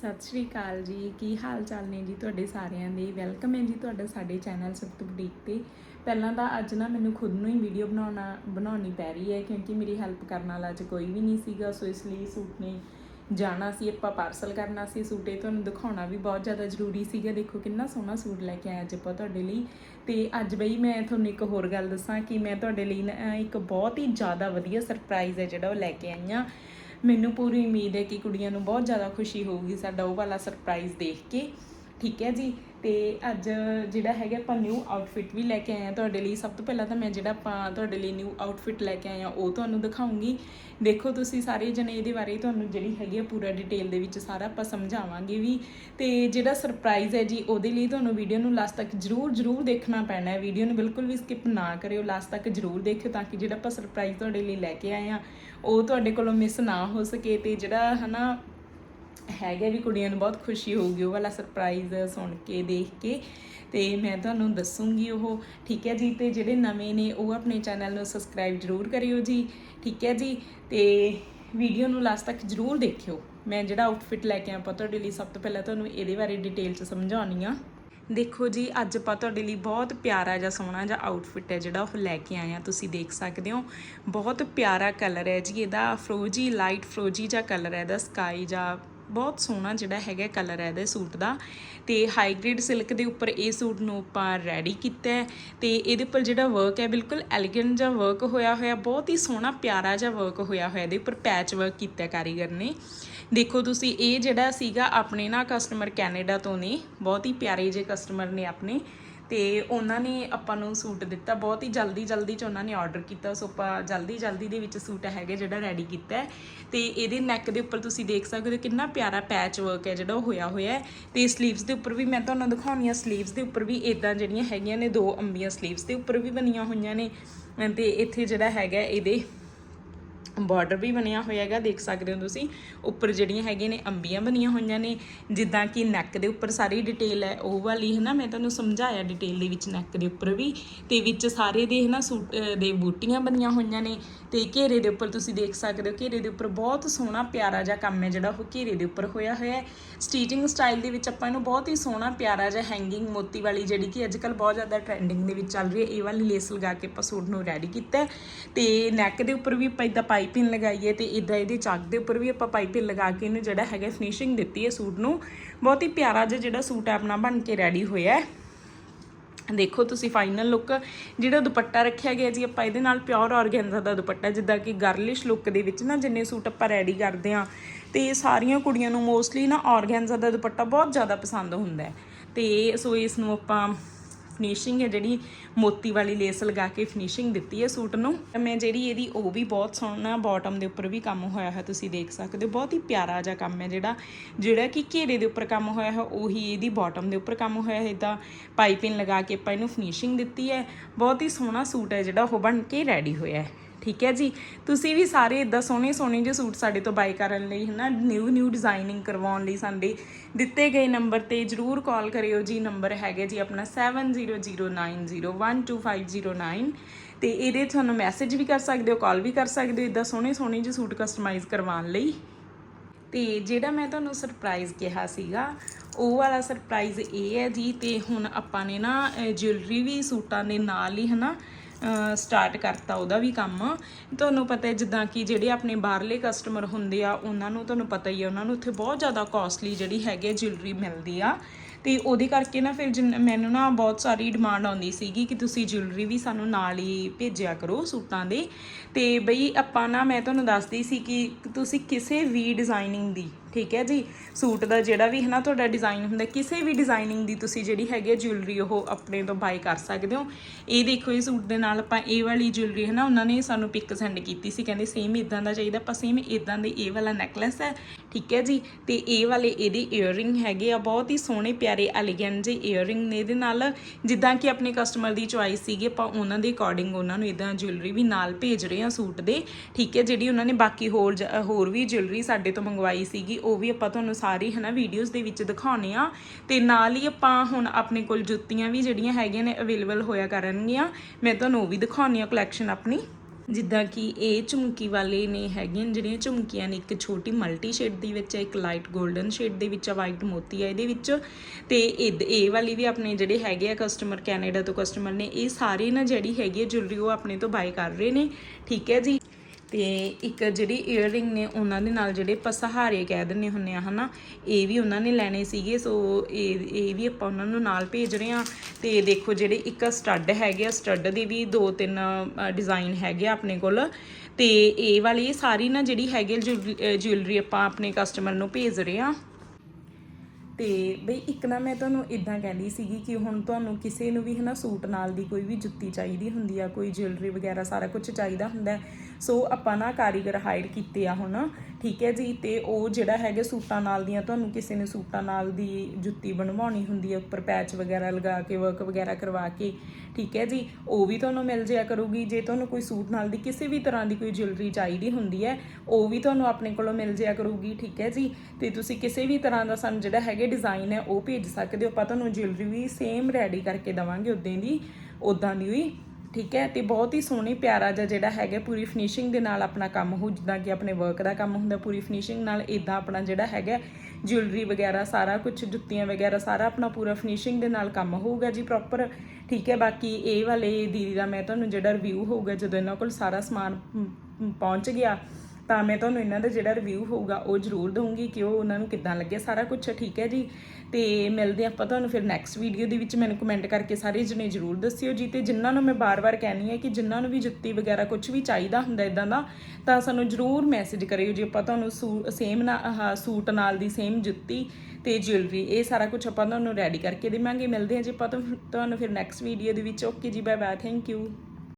ਸਤਿ ਸ਼੍ਰੀ ਅਕਾਲ ਜੀ। ਕੀ ਹਾਲ ਚਾਲ ਨੇ ਜੀ ਤੁਹਾਡੇ ਸਾਰਿਆਂ ਦੇ? ਵੈਲਕਮ ਹੈ ਜੀ ਤੁਹਾਡਾ ਸਾਡੇ ਚੈਨਲ ਸਬਤ ਬੁਟੀਕ ਤੇ। ਪਹਿਲਾਂ ਤਾਂ ਅੱਜ ਨਾ ਮੈਨੂੰ ਖੁਦ ਨੂੰ ਹੀ ਵੀਡੀਓ ਬਣਾਉਣਾ ਬਣਾਉਣੀ ਪੈ ਰਹੀ ਹੈ ਕਿਉਂਕਿ ਮੇਰੀ ਹੈਲਪ ਕਰਨ ਵਾਲਾ ਅੱਜ ਕੋਈ ਵੀ ਨਹੀਂ ਸੀਗਾ, ਸੋ ਇਸ ਲਈ ਸੂਟ ਨੇ ਜਾਣਾ ਸੀ, ਆਪਾਂ ਪਾਰਸਲ ਕਰਨਾ ਸੀ ਸੂਟ, ਇਹ ਤੁਹਾਨੂੰ ਦਿਖਾਉਣਾ ਵੀ ਬਹੁਤ ਜ਼ਿਆਦਾ ਜ਼ਰੂਰੀ ਸੀਗਾ। ਦੇਖੋ ਕਿੰਨਾ ਸੋਹਣਾ ਸੂਟ ਲੈ ਕੇ ਆਇਆ ਅੱਜ ਆਪਾਂ ਤੁਹਾਡੇ ਲਈ। ਤੇ ਅੱਜ ਬਈ ਮੈਂ ਤੁਹਾਨੂੰ ਇੱਕ ਹੋਰ ਗੱਲ ਦੱਸਾਂ ਕਿ ਮੈਂ ਤੁਹਾਡੇ ਲਈ ਨਾ ਇੱਕ ਬਹੁਤ ਹੀ ਜ਼ਿਆਦਾ ਵਧੀਆ ਸਰਪ੍ਰਾਈਜ਼ ਹੈ ਜਿਹੜਾ ਉਹ ਲੈ ਕੇ ਆਈ ਹਾਂ। ਮੈਨੂੰ ਪੂਰੀ ਉਮੀਦ ਹੈ ਕਿ ਕੁੜੀਆਂ ਨੂੰ ਬਹੁਤ ਜ਼ਿਆਦਾ ਖੁਸ਼ੀ ਹੋਊਗੀ ਸਾਡਾ ਉਹ ਵਾਲਾ ਸਰਪ੍ਰਾਈਜ਼ ਦੇਖ ਕੇ। ਠੀਕ ਹੈ ਜੀ? ਤੇ ਅੱਜ ਜਿਹੜਾ ਹੈਗਾ ਆਪਾਂ ਨਿਊ ਆਊਟਫਿਟ ਵੀ ਲੈ ਕੇ ਆਏ ਆ ਤੁਹਾਡੇ ਲਈ। ਸਭ ਤੋਂ ਪਹਿਲਾਂ ਤਾਂ ਮੈਂ ਜਿਹੜਾ ਆਪਾਂ ਤੁਹਾਡੇ ਲਈ ਨਿਊ ਆਊਟਫਿਟ ਲੈ ਕੇ ਆਏ ਆ ਉਹ ਤੁਹਾਨੂੰ ਦਿਖਾਉਂਗੀ। ਦੇਖੋ ਤੁਸੀਂ ਸਾਰੇ ਜਣੇ ਇਹਦੇ ਬਾਰੇ ਤੁਹਾਨੂੰ ਜਿਹੜੀ ਹੈਗੀ ਆ ਪੂਰਾ ਡਿਟੇਲ ਦੇ ਵਿੱਚ ਸਾਰਾ ਆਪਾਂ ਸਮਝਾਵਾਂਗੇ ਵੀ। ਤੇ ਜਿਹੜਾ ਸਰਪ੍ਰਾਈਜ਼ ਹੈ ਜੀ, ਉਹਦੇ ਲਈ ਤੁਹਾਨੂੰ ਵੀਡੀਓ ਨੂੰ ਲਾਸਟ ਤੱਕ ਜਰੂਰ ਜਰੂਰ ਦੇਖਣਾ ਪੈਣਾ ਹੈ। ਵੀਡੀਓ ਨੂੰ ਬਿਲਕੁਲ ਵੀ ਸਕਿਪ ਨਾ ਕਰਿਓ ਲਾਸਟ ਤੱਕ ਜਰੂਰ ਦੇਖਿਓ ਤਾਂ ਕਿ ਜਿਹੜਾ ਆਪਾਂ ਸਰਪ੍ਰਾਈਜ਼ ਤੁਹਾਡੇ ਲਈ ਲੈ ਕੇ ਆਏ ਆ ਉਹ ਤੁਹਾਡੇ ਕੋਲੋਂ ਮਿਸ ਨਾ ਹੋ ਸਕੇ ਤੇ ਜਿਹੜਾ ਹਨਾ ਹੈਗਾ ਵੀ ਕੁੜੀਆਂ ਨੂੰ ਬਹੁਤ ਖੁਸ਼ੀ ਹੋਊਗੀ, ਉਹ ਵਾਲਾ ਸਰਪ੍ਰਾਈਜ਼ ਸੁਣ ਕੇ, ਦੇਖ ਕੇ। ਤੇ ਮੈਂ ਤੁਹਾਨੂੰ ਦੱਸੂਗੀ ਉਹ। ਠੀਕ ਹੈ ਜੀ? ਤੇ ਜਿਹੜੇ ਨਵੇਂ ਨੇ, ਉਹ ਆਪਣੇ ਚੈਨਲ ਨੂੰ ਸਬਸਕ੍ਰਾਈਬ ਜਰੂਰ ਕਰਿਓ ਜੀ। ਠੀਕ ਹੈ ਜੀ? ਤੇ ਵੀਡੀਓ ਨੂੰ ਲਾਸਟ ਤੱਕ ਜਰੂਰ ਦੇਖਿਓ। ਮੈਂ ਜਿਹੜਾ ਆਊਟਫਿਟ ਲੈ ਕੇ ਆਪਾਂ ਤੁਹਾਡੇ ਲਈ ਸਭ ਤੋਂ ਪਹਿਲਾਂ ਤੁਹਾਨੂੰ ਇਹਦੇ ਬਾਰੇ ਡਿਟੇਲ 'ਚ ਸਮਝਾਉਣੀ ਆ। ਦੇਖੋ ਜੀ, ਅੱਜ ਆਪਾਂ ਤੁਹਾਡੇ ਲਈ ਬਹੁਤ ਪਿਆਰਾ ਜਿਹਾ ਸੋਹਣਾ ਜਿਹਾ ਆਊਟਫਿਟ ਹੈ ਜਿਹੜਾ ਉਹ ਲੈ ਕੇ ਆਏ ਆ। ਤੁਸੀਂ ਦੇਖ ਸਕਦੇ ਹੋ, ਬਹੁਤ ਪਿਆਰਾ ਕਲਰ ਹੈ ਜੀ। ਇਹਦਾ ਫਰੋਜੀ ਲਾਈਟ ਫਰੋਜੀ ਜਿਹਾ ਕਲਰ ਹੈ। ਇਹਦਾ ਸਕਾਈ ਜਾਂ ਬਹੁਤ ਸੋਹਣਾ ਜਿਹੜਾ ਹੈਗਾ ਕਲਰ ਹੈ ਇਹਦੇ ਸੂਟ ਦਾ। ਤੇ ਹਾਈ ਗ੍ਰੇਡ ਸਿਲਕ ਦੇ ਉੱਪਰ ਇਹ ਸੂਟ ਨੂੰ ਆਪਾਂ ਰੈਡੀ ਕੀਤਾ ਹੈ। ਤੇ ਇਹਦੇ ਉੱਪਰ ਜਿਹੜਾ ਵਰਕ ਹੈ ਬਿਲਕੁਲ ਐਲੀਗੈਂਟ ਜਿਹਾ ਵਰਕ ਹੋਇਆ ਹੋਇਆ, ਬਹੁਤ ਹੀ ਸੋਹਣਾ ਪਿਆਰਾ ਜਿਹਾ ਵਰਕ ਹੋਇਆ ਹੋਇਆ, ਇਹਦੇ ਉੱਪਰ ਪੈਚ ਵਰਕ ਕੀਤਾ ਕਾਰੀਗਰ ਨੇ। ਦੇਖੋ ਤੁਸੀਂ, ਇਹ ਜਿਹੜਾ ਸੀਗਾ ਆਪਣੇ ਨਾ ਕਸਟਮਰ ਕੈਨੇਡਾ ਤੋਂ ਨੇ, ਬਹੁਤ ਹੀ ਪਿਆਰੇ ਜਿਹੇ ਕਸਟਮਰ ਨੇ ਆਪਣੇ। ਤੇ ਉਹਨਾਂ ਨੇ ਆਪਾਂ ਨੂੰ ਸੂਟ ਦਿੱਤਾ, ਬਹੁਤ ਹੀ ਜਲਦੀ ਜਲਦੀ ਚ ਉਹਨਾਂ ਨੇ ਆਰਡਰ ਕੀਤਾ। ਸੋ ਆਪਾਂ ਜਲਦੀ ਜਲਦੀ ਦੇ ਵਿੱਚ ਸੂਟ ਹੈਗੇ ਜਿਹੜਾ ਰੈਡੀ ਕੀਤਾ ਹੈ। ਤੇ ਇਹਦੇ ਨੈਕ ਦੇ ਉੱਪਰ ਤੁਸੀਂ ਦੇਖ ਸਕਦੇ ਹੋ ਕਿੰਨਾ ਪਿਆਰਾ ਪੈਚ ਵਰਕ ਹੈ ਜਿਹੜਾ ਉਹ ਹੋਇਆ ਹੋਇਆ ਹੈ। ਤੇ ਸਲੀਵਸ ਦੇ ਉੱਪਰ ਵੀ ਮੈਂ ਤੁਹਾਨੂੰ ਦਿਖਾਉਣੀ ਆ ਸਲੀਵਸ ਦੇ ਉੱਪਰ ਵੀ ਇਦਾਂ ਜਿਹੜੀਆਂ ਹੈਗੀਆਂ ਨੇ, ਦੋ ਅੰਬੀਆਂ ਸਲੀਵਸ ਦੇ ਉੱਪਰ ਵੀ ਬਣੀਆਂ ਹੋਈਆਂ ਨੇ। ਤੇ ਇੱਥੇ ਜਿਹੜਾ ਹੈਗਾ ਇਹਦੇ ਬਾਰਡਰ ਵੀ ਬਣਿਆ ਹੋਇਆ ਹੈਗਾ, ਦੇਖ ਸਕਦੇ ਹੋ ਤੁਸੀਂ। ਉੱਪਰ ਜਿਹੜੀਆਂ ਹੈਗੀਆਂ ਨੇ, ਅੰਬੀਆਂ ਬਣੀਆਂ ਹੋਈਆਂ ਨੇ। ਜਿੱਦਾਂ ਕਿ ਨੈਕ ਦੇ ਉੱਪਰ ਸਾਰੀ ਡਿਟੇਲ ਹੈ, ਉਹ ਵਾਲੀ ਹੈ ਨਾ ਮੈਂ ਤੁਹਾਨੂੰ ਸਮਝਾਇਆ ਡਿਟੇਲ ਦੇ ਵਿੱਚ ਨੈਕ ਦੇ ਉੱਪਰ ਵੀ। ਤੇ ਵਿੱਚ ਸਾਰੇ ਦੇ ਹੈ ਨਾ ਸੂਟ ਦੇ ਬੂਟੀਆਂ ਬਣੀਆਂ ਹੋਈਆਂ ਨੇ। ਤੇ ਘੇਰੇ ਦੇ ਉੱਪਰ ਤੁਸੀਂ ਦੇਖ ਸਕਦੇ ਹੋ, ਘੇਰੇ ਦੇ ਉੱਪਰ ਬਹੁਤ ਸੋਹਣਾ, ਪਿਆਰਾ ਜਿਹਾ ਕੰਮ ਹੈ ਜਿਹੜਾ ਉਹ ਘੇਰੇ ਦੇ ਉੱਪਰ ਹੋਇਆ ਹੋਇਆ ਹੈ। ਸਟੀਚਿੰਗ ਸਟਾਈਲ ਦੇ ਵਿੱਚ ਆਪਾਂ ਇਹਨੂੰ ਬਹੁਤ ਹੀ ਸੋਹਣਾ, ਪਿਆਰਾ ਜਿਹਾ ਹੈਂਗਿੰਗ ਮੋਤੀ ਵਾਲੀ ਜਿਹੜੀ ਕਿ ਅੱਜਕੱਲ ਬਹੁਤ ਜ਼ਿਆਦਾ ਟ੍ਰੈਂਡਿੰਗ ਦੇ ਵਿੱਚ ਚੱਲ ਰਹੀ ਹੈ, ਇਹ ਵਾਲੀ ਲੇਸ ਲਗਾ ਕੇ ਆਪਾਂ ਸੂਟ ਨੂੰ ਰੈਡੀ ਕੀਤਾ ਹੈ। ਤੇ ਨੈਕ ਦੇ ਉੱਪਰ ਵੀ ਆਪਾਂ ਇਦਾਂ ਪਾਈਪਿੰਗ ਲਗਾਈ ਹੈ ਤੇ ਇਦਾਂ ਇਹਦੇ ਚੱਕ ਦੇ ਉੱਪਰ ਵੀ ਆਪਾਂ ਪਾਈਪਿੰਗ ਲਗਾ ਕੇ ਇਹਨੂੰ ਜਿਹੜਾ ਹੈਗਾ ਫਿਨਿਸ਼ਿੰਗ ਦਿੱਤੀ ਹੈ ਸੂਟ ਨੂੰ। ਬਹੁਤ ਹੀ ਪਿਆਰਾ ਜਿਹਾ ਜਿਹੜਾ ਸੂਟ ਹੈ ਆਪਣਾ ਬਣ ਕੇ ਰੈਡੀ ਹੋਇਆ ਹੈ। ਦੇਖੋ ਤੁਸੀਂ ਫਾਈਨਲ ਲੁੱਕ ਜਿਹੜਾ ਦੁਪੱਟਾ ਰੱਖਿਆ ਗਿਆ ਜੀ ਆਪਾਂ ਇਹਦੇ ਨਾਲ ਪਿਓਰ ਆਰਗੈਂਜ਼ਾ ਦਾ ਦੁਪੱਟਾ, ਜਿੱਦਾਂ ਕਿ ਗਰਲਿਸ਼ ਲੁੱਕ ਦੇ ਵਿੱਚ ਨਾ ਜਿੰਨੇ ਸੂਟ ਆਪਾਂ ਰੈਡੀ ਕਰਦੇ ਆ ਤੇ ਸਾਰੀਆਂ ਕੁੜੀਆਂ ਨੂੰ ਮੋਸਟਲੀ ਨਾ ਆਰਗੈਂਜ਼ਾ ਦਾ ਦੁਪੱਟਾ ਬਹੁਤ ਜ਼ਿਆਦਾ ਪਸੰਦ ਹੁੰਦਾ ਹੈ। ਤੇ ਸੋ ਇਸ ਨੂੰ ਆਪਾਂ ਫਿਨਿਸ਼ਿੰਗ ਹੈ, ਜਿਹੜੀ ਮੋਤੀ ਵਾਲੀ ਲੇਸ ਲਗਾ ਕੇ ਫਿਨਿਸ਼ਿੰਗ ਦਿੱਤੀ ਹੈ ਸੂਟ ਨੂੰ। ਮੈਂ ਜਿਹੜੀ ਇਹਦੀ ਉਹ ਵੀ ਬਹੁਤ ਸੋਹਣਾ ਬਾਟਮ ਦੇ ਉੱਪਰ ਵੀ ਕੰਮ ਹੋਇਆ ਹੈ, ਤੁਸੀਂ ਦੇਖ ਸਕਦੇ ਹੋ। ਬਹੁਤ ਹੀ ਪਿਆਰਾ ਜਿਹਾ ਕੰਮ ਹੈ ਜਿਹੜਾ ਜਿਹੜਾ ਕਿ ਘੇਰੇ ਦੇ ਉੱਪਰ ਕੰਮ ਹੋਇਆ ਹੈ, ਉਹੀ ਇਹਦੀ ਬਾਟਮ ਦੇ ਉੱਪਰ ਕੰਮ ਹੋਇਆ ਹੈ। ਇਦਾਂ ਪਾਈਪਿੰਗ ਲਗਾ ਕੇ ਆਪਾਂ ਇਹਨੂੰ ਫਿਨਿਸ਼ਿੰਗ ਦਿੱਤੀ ਹੈ। ਬਹੁਤ ਹੀ ਸੋਹਣਾ ਸੂਟ ਹੈ ਜਿਹੜਾ, ਉਹ ਬਣ ਕੇ ਰੈਡੀ ਹੋਇਆ ਹੈ। ਠੀਕ ਹੈ ਜੀ? ਤੁਸੀਂ ਵੀ ਸਾਰੇ ਇਦਾਂ ਸੋਹਣੇ ਸੋਹਣੇ ਜਿਹੇ ਸੂਟ ਸਾਡੇ ਤੋਂ ਬਾਈ ਕਰਨ ਲਈ, ਹਨਾ ਨਿਊ ਨਿਊ ਡਿਜ਼ਾਈਨਿੰਗ ਕਰਵਾਉਣ ਲਈ ਸਾਡੇ ਦਿੱਤੇ ਗਏ ਨੰਬਰ ਤੇ ਜਰੂਰ ਕਾਲ ਕਰਿਓ ਜੀ। ਨੰਬਰ ਹੈਗਾ ਜੀ ਆਪਣਾ 7009012509 ਤੇ ਇਹਦੇ ਤੁਹਾਨੂੰ ਮੈਸੇਜ ਵੀ ਕਰ ਸਕਦੇ ਹੋ ਕਾਲ ਵੀ ਕਰ ਸਕਦੇ ਹੋ ਇਦਾਂ ਸੋਹਣੇ ਸੋਹਣੇ ਜਿਹੇ ਸੂਟ ਕਸਟਮਾਈਜ਼ ਕਰਵਾਉਣ ਲਈ। ਤੇ ਜਿਹੜਾ ਮੈਂ ਤੁਹਾਨੂੰ ਸਰਪ੍ਰਾਈਜ਼ ਕਿਹਾ ਸੀਗਾ, ਉਹ ਵਾਲਾ ਸਰਪ੍ਰਾਈਜ਼ ਇਹ ਹੈ ਜੀ, ਤੇ ਹੁਣ ਆਪਾਂ ਨੇ ਨਾ ਜਿਊਲਰੀ ਵੀ ਸੂਟਾਂ ਦੇ ਨਾਲ ਹੀ, ਹਨਾ ਸਟਾਰਟ ਕਰਤਾ ਉਹਦਾ ਵੀ ਕੰਮ। ਤੁਹਾਨੂੰ ਪਤਾ ਹੈ ਜਿੱਦਾਂ ਕਿ ਜਿਹੜੇ ਆਪਣੇ ਬਾਹਰਲੇ ਕਸਟਮਰ ਹੁੰਦੇ ਆ, ਉਹਨਾਂ ਨੂੰ ਤੁਹਾਨੂੰ ਪਤਾ ਹੀ ਹੈ ਉਹਨਾਂ ਨੂੰ ਉੱਥੇ ਬਹੁਤ ਜ਼ਿਆਦਾ ਕਾਸਟਲੀ ਜਿਹੜੀ ਹੈਗੀ ਜਿਊਲਰੀ ਮਿਲਦੀ ਆ। ਤੇ ਉਹਦੇ ਕਰਕੇ ਨਾ ਫਿਰ ਜਿਨ- ਮੈਨੂੰ ਨਾ ਬਹੁਤ ਸਾਰੀ ਡਿਮਾਂਡ ਆਉਂਦੀ ਸੀਗੀ ਕਿ ਤੁਸੀਂ ਜਿਊਲਰੀ ਵੀ ਸਾਨੂੰ ਨਾਲ ਹੀ ਭੇਜਿਆ ਕਰੋ ਸੂਟਾਂ ਦੇ। ਤੇ ਬਈ ਆਪਾਂ ਨਾ, ਮੈਂ ਤੁਹਾਨੂੰ ਦੱਸਦੀ ਸੀ ਕਿ ਤੁਸੀਂ ਕਿਸੇ ਵੀ ਡਿਜ਼ਾਈਨਿੰਗ ਦੀ ਠੀਕ ਹੈ ਜੀ? ਸੂਟ ਦਾ ਜਿਹੜਾ ਵੀ ਹੈ ਨਾ ਤੁਹਾਡਾ ਡਿਜ਼ਾਈਨ ਹੁੰਦਾ, ਕਿਸੇ ਵੀ ਡਿਜ਼ਾਈਨਿੰਗ ਦੀ ਤੁਸੀਂ ਜਿਹੜੀ ਹੈਗੀ ਜਿਊਲਰੀ ਉਹ ਆਪਣੇ ਤੋਂ ਬਾਈ ਕਰ ਸਕਦੇ ਹੋ। ਇਹ ਦੇਖੋ ਇਹ ਸੂਟ ਦੇ ਨਾਲ ਆਪਾਂ ਇਹ ਵਾਲੀ ਜਿਊਲਰੀ ਹੈ ਨਾ ਉਹਨਾਂ ਨੇ ਸਾਨੂੰ ਪਿਕ ਸੈਂਡ ਕੀਤੀ ਸੀ, ਕਹਿੰਦੇ ਸੇਮ ਇਦਾਂ ਦਾ ਚਾਹੀਦਾ, ਆਪਾਂ ਸੇਮ ਇਦਾਂ ਦੇ ਇਹ ਵਾਲਾ ਨੈਕਲੈਸ ਹੈ, ਠੀਕ ਹੈ ਜੀ? ਤੇ ਇਹ ਵਾਲੇ ਇਹਦੇ ਇਅਰਿੰਗ ਹੈਗੇ ਆ, ਬਹੁਤ ਹੀ ਸੋਹਣੇ, ਪਿਆਰੇ ਐਲੀਗੈਂਟ ਜਿਹੇ ਇਅਰਿੰਗ ਨੇ ਇਹਦੇ ਨਾਲ। ਜਿੱਦਾਂ ਕਿ ਆਪਣੇ ਕਸਟਮਰ ਦੀ ਚੁਆਇਸ ਸੀਗੀ, ਆਪਾਂ ਉਹਨਾਂ ਦੇ ਅਕੋਰਡਿੰਗ ਉਹਨਾਂ ਨੂੰ ਇਦਾਂ ਜੁਐਲਰੀ ਵੀ ਨਾਲ ਭੇਜ ਰਹੇ ਆ ਸੂਟ ਦੇ, ਠੀਕ ਹੈ? ਜਿਹੜੀ ਉਹਨਾਂ ਨੇ ਬਾਕੀ ਹੋਰ ਜ- ਹੋਰ ਵੀ ਜਿਊਲਰੀ ਸਾਡੇ ਤੋਂ ਮੰਗਵਾਈ ਸੀਗੀ ਉਹ ਵੀ ਆਪਾਂ ਤੁਹਾਨੂੰ ਸਾਰੀ ਹਨਾ ਵੀਡੀਓਜ਼ ਦੇ ਵਿੱਚ ਦਿਖਾਉਣੇ ਆ। ਤੇ ਨਾਲ ਹੀ ਆਪਾਂ ਹੁਣ ਆਪਣੇ ਕੋਲ ਜੁੱਤੀਆਂ ਵੀ ਜਿਹੜੀਆਂ ਹੈਗੀਆਂ ਨੇ ਅਵੇਲੇਬਲ ਹੋਇਆ ਕਰਨਗੀਆਂ। ਮੈਂ ਤੁਹਾਨੂੰ ਉਹ ਵੀ ਦਿਖਾਉਣੀ ਆ ਕਲੈਕਸ਼ਨ ਆਪਣੀ। ਜਿੱਦਾਂ ਕਿ ਇਹ ਝੁਮਕੀ ਵਾਲੇ ਨੇ ਹੈਗੀਆਂ ਨੇ ਜਿਹੜੀਆਂ ਝੁਮਕੀਆਂ ਨੇ। ਇੱਕ ਛੋਟੀ ਮਲਟੀ ਸ਼ੇਡ ਦੇ ਵਿੱਚ ਹੈ ਇੱਕ ਲਾਈਟ 골ਡਨ ਸ਼ੇਡ ਦੇ ਵਿੱਚ ਆ ਵਾਈਟ ਮੋਤੀ ਹੈ ਇਹਦੇ ਵਿੱਚ। ਤੇ ਇਹ ਇਹ ਵਾਲੀ ਵੀ ਆਪਣੇ ਜਿਹੜੇ ਹੈਗੇ ਆ ਕਸਟਮਰ ਕੈਨੇਡਾ ਤੋਂ ਕਸਟਮਰ ਨੇ। ਇਹ ਸਾਰੇ ਨਾ ਜਿਹੜੀ ਹੈਗੀ ਹੈ ਜੁਐਲਰੀ ਉਹ ਆਪਣੇ ਤੋਂ ਬਾਈ ਕਰ ਰਹੇ ਨੇ। ਠੀਕ ਹੈ ਜੀ? ਤੇ ਇੱਕ ਜਿਹੜੀ 이어ਰਿੰਗ ਨੇ ਉਹਨਾਂ ਦੇ ਨਾਲ ਜਿਹੜੇ ਆਪਾਂ ਸਹਾਰੇ ਕਹਿ ਦਿੰਦੇ ਹੁੰਨੇ ਆ, ਹਨਾ, ਇਹ ਵੀ ਉਹਨਾਂ ਨੇ ਲੈਣੇ ਸੀਗੇ, ਸੋ ਇਹ ਇਹ ਵੀ ਆਪਾਂ ਉਹਨਾਂ ਨੂੰ ਨਾਲ ਭੇਜ ਰਹੇ ਆ ਤੇ ਦੇਖੋ ਜਿਹੜੇ ਇੱਕ ਸਟੱਡ ਹੈਗੇ ਆ ਸਟੱਡ ਦੇ ਵੀ ਦੋ ਤਿੰਨ ਡਿਜ਼ਾਈਨ ਹੈਗੇ ਆ ਆਪਣੇ ਕੋਲ। ਤੇ ਇਹ ਵਾਲੀ ਸਾਰੀ ਨਾ ਜਿਹੜੀ ਹੈਗੀ ਜੁਐਲਰੀ ਆਪਾਂ ਆਪਣੇ ਕਸਟਮਰ ਨੂੰ ਭੇਜ ਰਹੇ ਆ ਤੇ ਬਈ ਇੱਕ ਨਾ ਮੈਂ ਤੁਹਾਨੂੰ ਇਦਾਂ ਕਹਿੰਦੀ ਸੀਗੀ ਕਿ ਹੁਣ ਤੁਹਾਨੂੰ ਕਿਸੇ ਨੂੰ ਵੀ ਹਨਾ ਸੂਟ ਨਾਲ ਦੀ ਕੋਈ ਵੀ ਜੁੱਤੀ ਚਾਹੀਦੀ ਹੁੰਦੀ ਆ, ਕੋਈ ਜੁਐਲਰੀ ਵਗੈਰਾ ਸਾਰਾ ਕੁਝ ਚਾਹੀਦਾ ਹੁੰਦਾ ਸੋ ਆਪਾਂ ਨਾ ਕਾਰੀਗਰ ਹਾਇਰ ਕੀਤੇ ਆ ਹੁਣ ਠੀਕ ਹੈ ਜੀ, ਤੇ ਉਹ ਜਿਹੜਾ ਹੈਗਾ ਸੂਟਾਂ ਨਾਲ ਦੀਆਂ, ਤੁਹਾਨੂੰ ਕਿਸੇ ਨੇ ਸੂਟਾਂ ਨਾਲ ਦੀ ਜੁੱਤੀ ਬਣਵਾਉਣੀ ਹੁੰਦੀ ਹੈ, ਉੱਪਰ ਪੈਚ ਵਗੈਰਾ ਲਗਾ ਕੇ, ਵਰਕ ਵਗੈਰਾ ਕਰਵਾ ਕੇ, ਠੀਕ ਹੈ ਜੀ, ਉਹ ਵੀ ਤੁਹਾਨੂੰ ਮਿਲ ਜਾਇਆ ਕਰੂਗੀ। ਜੇ ਤੁਹਾਨੂੰ ਕੋਈ ਸੂਟ ਨਾਲ ਦੀ ਕਿਸੇ ਵੀ ਤਰ੍ਹਾਂ ਦੀ ਕੋਈ ਜੁਐਲਰੀ ਚਾਹੀਦੀ ਹੁੰਦੀ ਹੈ, ਉਹ ਵੀ ਤੁਹਾਨੂੰ ਆਪਣੇ ਕੋਲੋਂ ਮਿਲ ਜਾਇਆ ਕਰੂਗੀ, ਠੀਕ ਹੈ ਜੀ। ਤੇ ਤੁਸੀਂ ਕਿਸੇ ਵੀ ਤਰ੍ਹਾਂ ਦਾ ਸਾਨੂੰ ਜਿਹੜਾ ਹੈਗੇ ਡਿਜ਼ਾਈਨ ਹੈ, ਉਹ ਭੇਜ ਸਕਦੇ ਹੋ। ਆਪਾਂ ਤੁਹਾਨੂੰ ਜੁਐਲਰੀ ਵੀ ਸੇਮ ਰੈਡੀ ਕਰਕੇ ਦਵਾਂਗੇ ਉਦਾਂ ਦੀ ਉਦਾਂ ਦੀ ਵੀ ਠੀਕ ਹੈ ਤੇ ਬਹੁਤ ਹੀ ਸੋਹਣੇ ਪਿਆਰਾ ਜਿਹਾ ਜਿਹੜਾ ਹੈਗਾ ਪੂਰੀ ਫਿਨਿਸ਼ਿੰਗ ਦੇ ਨਾਲ ਆਪਣਾ ਕੰਮ ਹੋ, ਜਿੱਦਾਂ ਕਿ ਆਪਣੇ ਵਰਕ ਦਾ ਕੰਮ ਹੁੰਦਾ, ਪੂਰੀ ਫਿਨਿਸ਼ਿੰਗ ਨਾਲ ਇਦਾਂ ਆਪਣਾ ਜਿਹੜਾ ਹੈਗਾ ਜੁਐਲਰੀ ਵਗੈਰਾ ਸਾਰਾ ਕੁਝ ਜੁੱਤੀਆਂ ਵਗੈਰਾ ਸਾਰਾ ਆਪਣਾ ਪੂਰਾ ਫਿਨਿਸ਼ਿੰਗ ਦੇ ਨਾਲ ਕੰਮ ਹੋਊਗਾ ਜੀ ਪ੍ਰੋਪਰ ਠੀਕ ਹੈ, ਬਾਕੀ ਇਹ ਵਾਲੇ ਦੀਦੀ ਦਾ ਮੈਂ ਤੁਹਾਨੂੰ ਜਿਹੜਾ ਰਿਵਿਊ ਹੋਊਗਾ ਜਦੋਂ ਇਹਨਾਂ ਕੋਲ ਸਾਰਾ ਸਮਾਨ ਪਹੁੰਚ ਗਿਆ ਤਾਂ ਮੈਂ ਤੁਹਾਨੂੰ ਇਹਨਾਂ ਦਾ ਜਿਹੜਾ ਰਿਵਿਊ ਹੋਊਗਾ ਉਹ ਜ਼ਰੂਰ ਦਊਂਗੀ ਕਿ ਉਹ ਉਹਨਾਂ ਨੂੰ ਕਿੱਦਾਂ ਲੱਗਿਆ ਸਾਰਾ ਕੁਝ ਠੀਕ ਹੈ ਜੀ। ਤੇ ਮਿਲਦੇ ਆਪਾਂ ਤੁਹਾਨੂੰ ਫਿਰ ਨੈਕਸਟ ਵੀਡੀਓ ਦੇ ਵਿੱਚ ਮੈਨੂੰ ਕਮੈਂਟ ਕਰਕੇ ਸਾਰੇ ਜਣੇ ਜ਼ਰੂਰ ਦੱਸਿਓ ਜੀ। ਤੇ ਜਿਨ੍ਹਾਂ ਨੂੰ ਮੈਂ ਬਾਰ-ਬਾਰ ਕਹਿਣੀ ਹੈ ਕਿ ਜਿਨ੍ਹਾਂ ਨੂੰ ਵੀ ਜੁੱਤੀ ਵਗੈਰਾ ਕੁਝ ਵੀ ਚਾਹੀਦਾ ਹੁੰਦਾ ਇਦਾਂ ਦਾ, ਤਾਂ ਸਾਨੂੰ ਜ਼ਰੂਰ ਮੈਸੇਜ ਕਰਿਓ ਜੀ। ਆਪਾਂ ਤੁਹਾਨੂੰ ਸੇਮ ਨਾ, ਆਹ ਸੂਟ ਨਾਲ ਦੀ ਸੇਮ ਜੁੱਤੀ ਤੇ ਜੁਐਲਰੀ ਇਹ ਸਾਰਾ ਕੁਝ ਆਪਾਂ ਤੁਹਾਨੂੰ ਰੈਡੀ ਕਰਕੇ ਦੇਵਾਂਗੇ। ਮਿਲਦੇ ਹਾਂ ਜੀ ਆਪਾਂ ਤੁਹਾਨੂੰ ਤੁਹਾਨੂੰ ਫਿਰ ਨੈਕਸਟ ਵੀਡੀਓ ਦੇ ਵਿੱਚ। ਓਕੇ ਜੀ ਬਾਏ ਬਾਏ ਥੈਂਕ ਯੂ